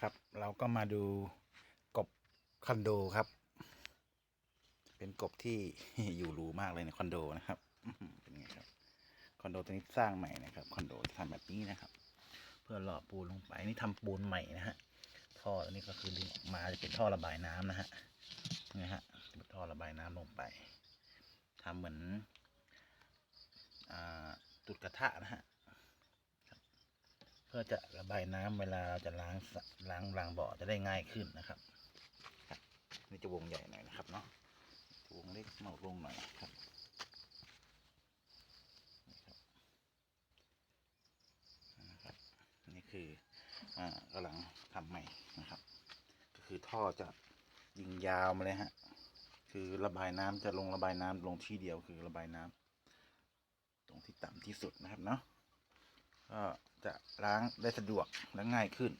ครับ เราก็มาดูกบคอนโดครับ เป็นกบที่อยู่รูมากเลยในคอนโดนะครับเป็นไงครับคอนโดตัวนี้สร้างใหม่นะครับคอนโดจะทำแบบนี้นะครับ เพื่อหล่อปูนลงไปนี่ทำปูนใหม่นะฮะท่ออันนี้ก็คือดึงออกมาจะเป็นท่อระบายน้ำนะฮะนี่ฮะเป็นท่อระบายน้ำลงไปทำเหมือนอ่าตุดกระทะนะฮะ พื่อจะระบายน้ำเวลาเราจะล้างสระล้างรางบ่อจะได้ง่ายขึ้นนะครับ นี่จะวงใหญ่หน่อยนะครับเนาะวงเล็กเมาลงหน่อยครับนี่ครับนะครับนี่คืออ่ากำลังทำใหม่นะครับ ก็คือท่อจะยิงยาวมาเลยฮะคือระบายน้ำจะลงระบายน้ำลงที่เดียวคือระบายน้ำตรงที่ต่ำที่สุดนะครับเนาะก็ จะล้างได้สะดวกและง่ายขึ้น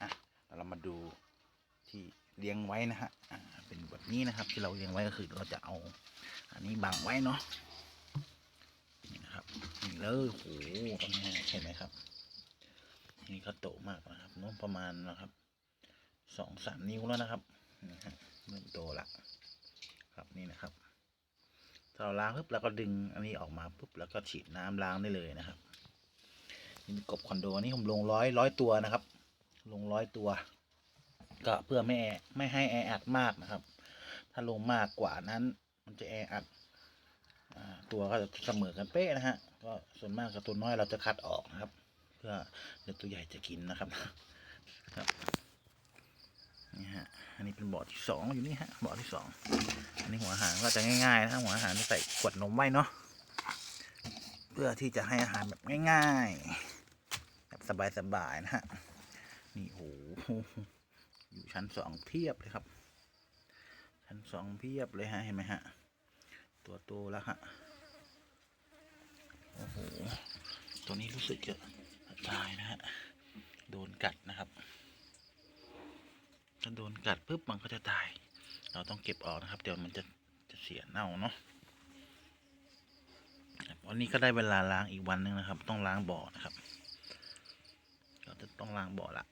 อะเรามาดูที่เลี้ยงไว้นะฮะอ่าเป็นแบบนี้นะครับ ที่เราเลี้ยงไว้ก็คือเราจะเอา อันนี้บังไว้เนาะนี่นะครับนี่เลยโอ้โหตรงนี้เห็นไหมครับ นี่เขาโตมากนะครับน้องประมาณนะครับสองสามนิ้วแล้วนะครับนี่ฮะเริ่มโตละครับนี่นะครับเราล้างปุ๊บเราก็ดึงอันนี้ออกมาปุ๊บแล้วก็ฉีดน้ำล้างได้เลยนะครับ นี่กบคอนโดอันนี้ผมลงร้อยร้อยตัวนะครับ ลงร้อยตัว ก็เพื่อไม่แอไม่ให้แออัดมากนะครับ ถ้าลงมากกว่านั้น มันจะแออัดตัวก็จะเสมอกันเป๊ะนะฮะก็ส่วนมากกับตัวน้อยเราจะคัดออกนะครับ เพื่อเดี๋ยวตัวใหญ่จะกินนะครับครับนี่ฮะอันนี้เป็นบ่อที่สองอยู่นี่ฮะบ่อที่สองอันนี้หัวอาหารก็จะง่ายๆนะหัวอาหารจะใส่ขวดนมไว้เนาะเพื่อที่จะให้อาหารแบบง่าย ๆ สบายๆนะฮะ นี่โหอยู่ชั้นสองเพียบเลยครับ ชั้นสองเพียบเลยฮะ เห็นไหมฮะ ตัวโตแล้วฮะ โอ้โห ตัวนี้รู้สึกจะตายนะฮะ โดนกัดนะครับถ้าโดนกัดปุ๊บมันก็จะตาย เราต้องเก็บออกนะครับ เดี๋ยวมันจะจะเสียเน่าเนาะวันนี้ก็ได้เวลาล้างอีกวันหนึ่งนะครับ ต้องล้างบ่อนะครับ จะต้องล้างบ่อละ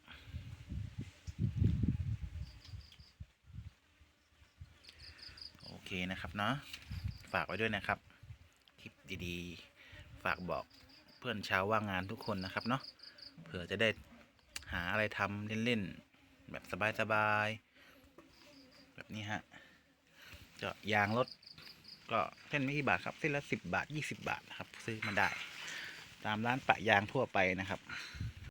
โอเคนะครับเนาะฝากไว้ด้วยนะครับ คลิปดีๆ ฝากบอกเพื่อนชาวว่างงานทุกคนนะครับเนาะเผื่อจะได้หาอะไรทำเล่นๆ แบบสบายๆ แบบนี้ฮะเจาะยางรถก็เส้นไม่กี่บาทครับเส้นละสิบบาทยี่สิบาทนะครับ ซื้อมาได้ ตามร้านปะยางทั่วไปนะครับ